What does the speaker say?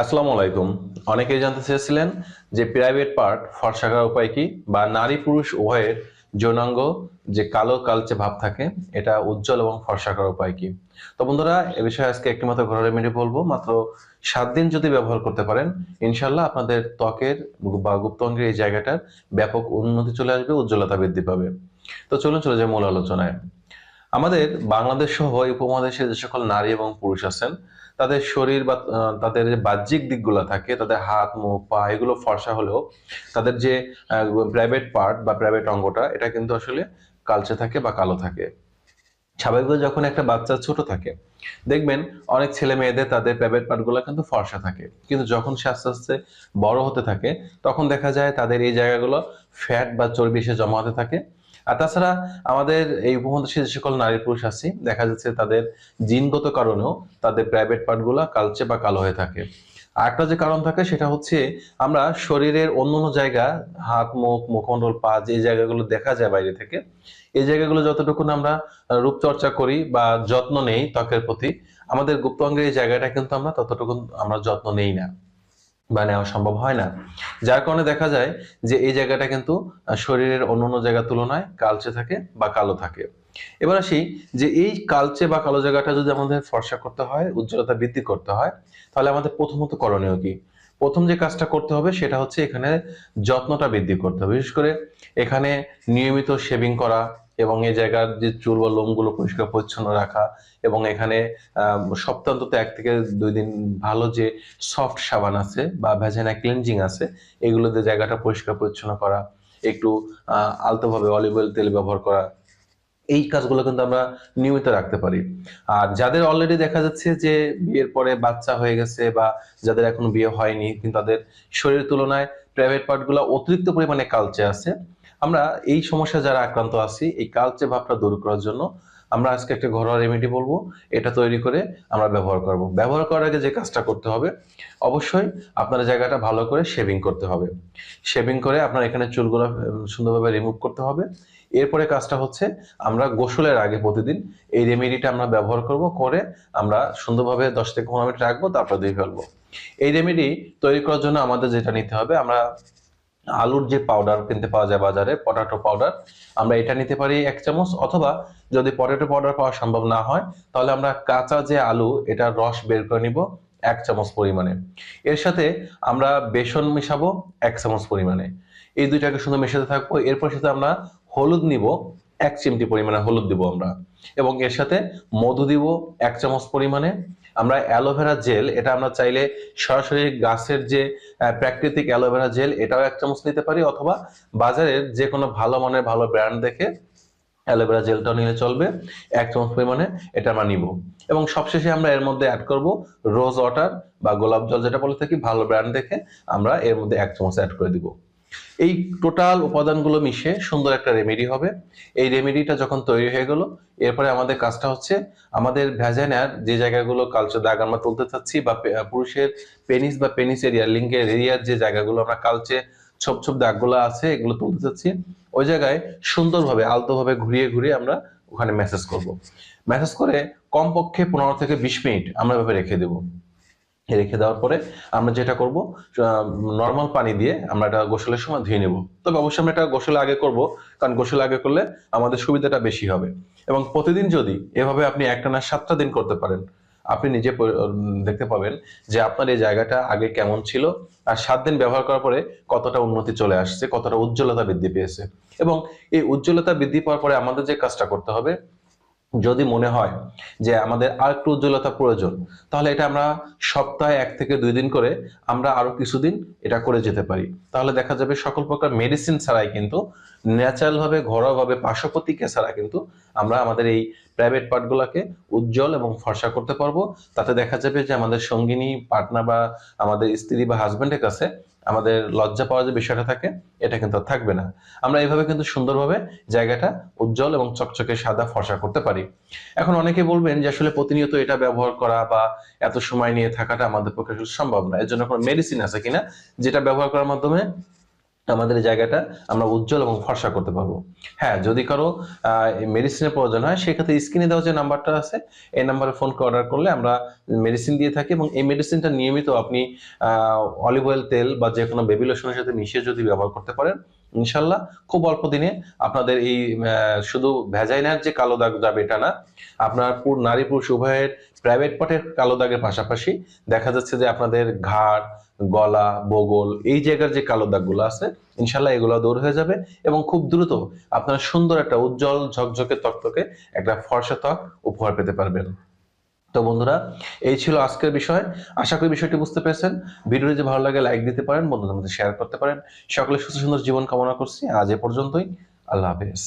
আসসালামু আলাইকুম। অনেকেই জানতে চেয়েছিলেন যে প্রাইভেট পার্ট ফর্সা করার উপায় কি বা নারী পুরুষ উভয়ের যৌনাঙ্গ যে কালো কালচে ভাব থাকে, এটা উজ্জ্বল এবং ফর্সা উপায় কি? তো বন্ধুরা, এ বিষয়ে আজকে একটি মাত্র ঘরের রেমেডি বলব। মাত্র সাত দিন যদি ব্যবহার করতে পারেন ইনশাল্লাহ আপনাদের ত্বকের বা গুপ্তাঙ্গের এই জায়গাটার ব্যাপক উন্নতি চলে আসবে, উজ্জ্বলতা বৃদ্ধি পাবে। তো চলুন চলে যাই মূল আলোচনায়। আমাদের বাংলাদেশ সহ এই উপমহাদেশে যে সকল নারী এবং পুরুষ আছেন তাদের শরীর বা তাদের যে বাহ্যিক দিকগুলো থাকে, তাদের হাত, মুখ, পা, এগুলো ফর্সা হলেও তাদের যে প্রাইভেট পার্ট বা প্রাইভেট অঙ্গটা, এটা কিন্তু আসলে কালচে থাকে বা কালো থাকে। স্বাভাবিকভাবে যখন একটা বাচ্চা ছোট থাকে, দেখবেন অনেক ছেলে মেয়েদের তাদের প্রাইভেট পার্টগুলো কিন্তু ফর্সা থাকে। কিন্তু যখন সে আস্তে আস্তে বড় হতে থাকে, তখন দেখা যায় তাদের এই জায়গাগুলো ফ্যাট বা চর্বি এসে জমা হতে থাকে। আর তাছাড়া আমাদের এই উপমহাদেশে যে সকল নারী পুরুষ আছি, দেখা যাচ্ছে তাদের জিনগত কারণেও তাদের প্রাইভেট পার্টগুলো কালচে বা কালো হয়ে থাকে। আর একটা যে কারণ থাকে সেটা হচ্ছে আমরা শরীরের অন্য অন্য জায়গা, হাত, মুখ, মুখমণ্ডল, পা যে জায়গাগুলো দেখা যায় বাইরে থেকে, এই জায়গাগুলো যতটুকু আমরা রূপচর্চা করি বা যত্ন নেই ত্বকের প্রতি, আমাদের গুপ্তাঙ্গের এই জায়গাটা কিন্তু আমরা ততটুকু আমরা যত্ন নেই না। বা নেওয়া সম্ভব হয় না। যার কারণে দেখা যায় যে এই জায়গাটা কিন্তু শরীরের অন্য অন্য জায়গার তুলনায় কালচে থাকে বা কালো থাকে। এবার আসি যে এই কালচে বা কালো জায়গাটা যদি আমাদের ফর্সা করতে হয়, উজ্জ্বলতা বৃদ্ধি করতে হয়, তাহলে আমাদের প্রথমত করণীয় কি? প্রথম যে কাজটা করতে হবে সেটা হচ্ছে এখানে যত্নটা বৃদ্ধি করতে হবে। বিশেষ করে এখানে নিয়মিত শেভিং করা এবং এই জায়গার যে চুল বা লোমগুলো পরিষ্কার পরিচ্ছন্ন রাখা এবং এখানে আহ, সপ্তাহ অন্তত এক থেকে দুই দিন ভালো যে সফট সাবান আছে বা ভ্যাজাইনা ক্লিনজিং আছে এগুলো দিয়ে জায়গাটা পরিষ্কার পরিচ্ছন্ন করা একটু আলতোভাবে অলিভ অয়েল তেল ব্যবহার করা এই কাজগুলো কিন্তু আমরা নিয়মিত রাখতে পারি। আর যাদের অলরেডি দেখা যাচ্ছে যে বিয়ের পরে বাচ্চা হয়ে গেছে বা যাদের এখনও বিয়ে হয়নি কিন্তু তাদের শরীরের তুলনায় প্রাইভেট পার্টগুলো অতিরিক্ত পরিমাণে কালচে আছে আমরা এই সমস্যা যারা আক্রান্ত আছি, এই কালচে ভাবটা দূর করার জন্য আমরা আজকে একটা ঘরোয়া রেমেডি বলব। এটা তৈরি করে আমরা ব্যবহার করব। ব্যবহার করার আগে যে কাজটা করতে হবে, অবশ্যই আপনার জায়গাটা ভালো করে শেভিং করতে হবে। শেভিং করে আপনার এখানে চুলগুলো সুন্দরভাবে রিমুভ করতে হবে। এরপরে কাজটা হচ্ছে আমরা গোসলের আগে প্রতিদিন এই রেমেডিটা আমরা ব্যবহার করব, করে আমরা সুন্দরভাবে দশ থেকে পনেরো মিনিট রাখব, তারপর ধুয়ে ফেলব। এই রেমেডি তৈরি করার জন্য আমাদের যেটা নিতে হবে, আমরা আলুর যে পাউডার কিনতে পাওয়া যায় বাজারে পটাটো পাউডার আমরা এটা নিতে পারি এক চামচ, অথবা যদি পটেটো পাউডার পাওয়া সম্ভব না হয়, তাহলে আমরা কাঁচা যে আলু, এটার রস বের করে নিব এক চামচ পরিমাণে। এর সাথে আমরা বেসন মিশাবো এক চামচ পরিমাণে। এই দুইটাকে সুন্দর মেশাতে থাকব। এরপর সাথে আমরা হলুদ নিব, এক চিমটি পরিমাণে হলুদ দিব আমরা। এবং এর সাথে মধু দিব এক চামচ পরিমাণে। আমরা অ্যালোভেরা জেল এটা আমরা চাইলে সরাসরি গাছের যে প্রাকৃতিক অ্যালোভেরা জেল এটাও এক চামচ নিতে পারি অথবা বাজারের যে কোনো ভালো মানের ভালো ব্র্যান্ড দেখে অ্যালোভেরা জেলটাও নিলে চলবে, এক চামচ পরিমাণে এটা আমরা নিব। এবং সবশেষে আমরা এর মধ্যে অ্যাড করব রোজ ওয়াটার বা গোলাপ জল যেটা বলে থাকি, ভালো ব্র্যান্ড দেখে আমরা এর মধ্যে এক চামচ অ্যাড করে দিব। এই টোটাল উপাদানগুলো মিশে সুন্দর একটা রেমেডি হবে। এই রেমেডিটা যখন তৈরি হয়ে গেল, এরপরে আমাদের কাজটা হচ্ছে আমাদের ভ্যাজাইনার যে জায়গাগুলো কালচার দাগ আমরা তুলতে চাচ্ছি বা পুরুষের পেনিস বা পেনিস এরিয়া লিঙ্গের এরিয়ার যে জায়গাগুলো আমরা কালচে ছোপ ছোপ দাগগুলো আছে, এগুলো তুলতে চাচ্ছি, ওই জায়গায় সুন্দরভাবে, আলতোভাবে ঘুরিয়ে ঘুরিয়ে আমরা ওখানে মেসেজ করব। মেসেজ করে কমপক্ষে পনেরো থেকে বিশ মিনিট আমরা এভাবে রেখে দেবো। রেখে দেওয়ার পরে আমরা যেটা করব নর্মাল পানি দিয়ে আমরা এটা গোসলের সময় ধুয়ে নেব। তবে অবশ্যই আমরা এটা গোসলে আগে করব, কারণ গোসলে আগে করলে আমাদের সুবিধাটা বেশি হবে। এবং প্রতিদিন যদি এভাবে আপনি একটানা সাতটা দিন করতে পারেন, আপনি নিজে দেখতে পাবেন যে আপনার এই জায়গাটা আগে কেমন ছিল, আর সাত দিন ব্যবহার করার পরে কতটা উন্নতি চলে আসছে, কতটা উজ্জ্বলতা বৃদ্ধি পেয়েছে। এবং এই উজ্জ্বলতা বৃদ্ধি পাওয়ার পরে আমাদের যে কাজটা করতে হবে যদি মনে হয় যে আমাদের আর একটু উজ্জ্বলতা প্রয়োজন, তাহলে এটা আমরা সপ্তাহে এক থেকে দুই দিন করে আমরা আরও কিছুদিন এটা করে যেতে পারি। তাহলে দেখা যাবে সকল প্রকার মেডিসিন ছাড়াই কিন্তু ন্যাচারাল ভাবে ঘরোয়া ভাবে পার্শ্বপ্রতিক্রিয়া ছাড়া কিন্তু আমরা আমাদের এই প্রাইভেট পার্টগুলোকে উজ্জ্বল এবং ফর্সা করতে পারব। তাতে দেখা যাবে যে আমাদের সঙ্গিনী পার্টনার বা আমাদের স্ত্রী বা হাজবেন্ডের কাছে আমাদের লজ্জা পাওয়ার যে বিষয়টা থাকে, এটা কিন্তু থাকবে না। আমরা এইভাবে কিন্তু সুন্দরভাবে জায়গাটা উজ্জ্বল এবং চকচকে সাদা ফর্সা করতে পারি। এখন অনেকে বলবেন যে আসলে প্রতিনিয়ত এটা ব্যবহার করা বা এত সময় নিয়ে থাকাটা আমাদের পক্ষে সম্ভব না। এর জন্য কোনো মেডিসিন আছে কিনা যেটা ব্যবহার করার মাধ্যমে আমাদের জায়গাটা আমরা উজ্জ্বল এবং ফর্সা করতে পারব। হ্যাঁ যদি কারও মেডিসিনের প্রয়োজন হয়, সেক্ষেত্রে স্ক্রিনে দেওয়া যে নাম্বারটা আছে, এই নাম্বারে ফোন করে অর্ডার করলে আমরা মেডিসিন দিয়ে থাকি এবং এই মেডিসিনটা নিয়মিত আপনি অলিভ অয়েল তেল বা যে কোনো বেবি লোশনের সাথে মিশিয়ে যদি ব্যবহার করতে পারেন, ইনশাল্লাহ খুব অল্প দিনে আপনাদের এই শুধু ভ্যাজাইনার যে কালো দাগ যাবে এটা না, আপনার নারী পুরুষ উভয়ের প্রাইভেট পার্টের কালো দাগের পাশাপাশি দেখা যাচ্ছে যে আপনাদের ঘাড় গলা, বগল, এই জায়গার যে কালো দাগগুলো আছে, ইনশাল্লাহ এগুলো দূর হয়ে যাবে এবং খুব দ্রুত আপনার সুন্দর একটা উজ্জ্বল, ঝকঝকে, তকতকে একটা ফর্সা ত্বক উপহার পেতে পারবেন। তো বন্ধুরা, এই ছিল আজকের বিষয়। আশা করি বিষয়টি বুঝতে পেরেছেন। ভিডিওটি যদি ভালো লাগে লাইক দিতে পারেন, বন্ধুদের মধ্যে শেয়ার করতে পারেন। সকলে সুস্থ সুন্দর জীবন কামনা করছি। আজ এ পর্যন্তই। আল্লাহ হাফেজ।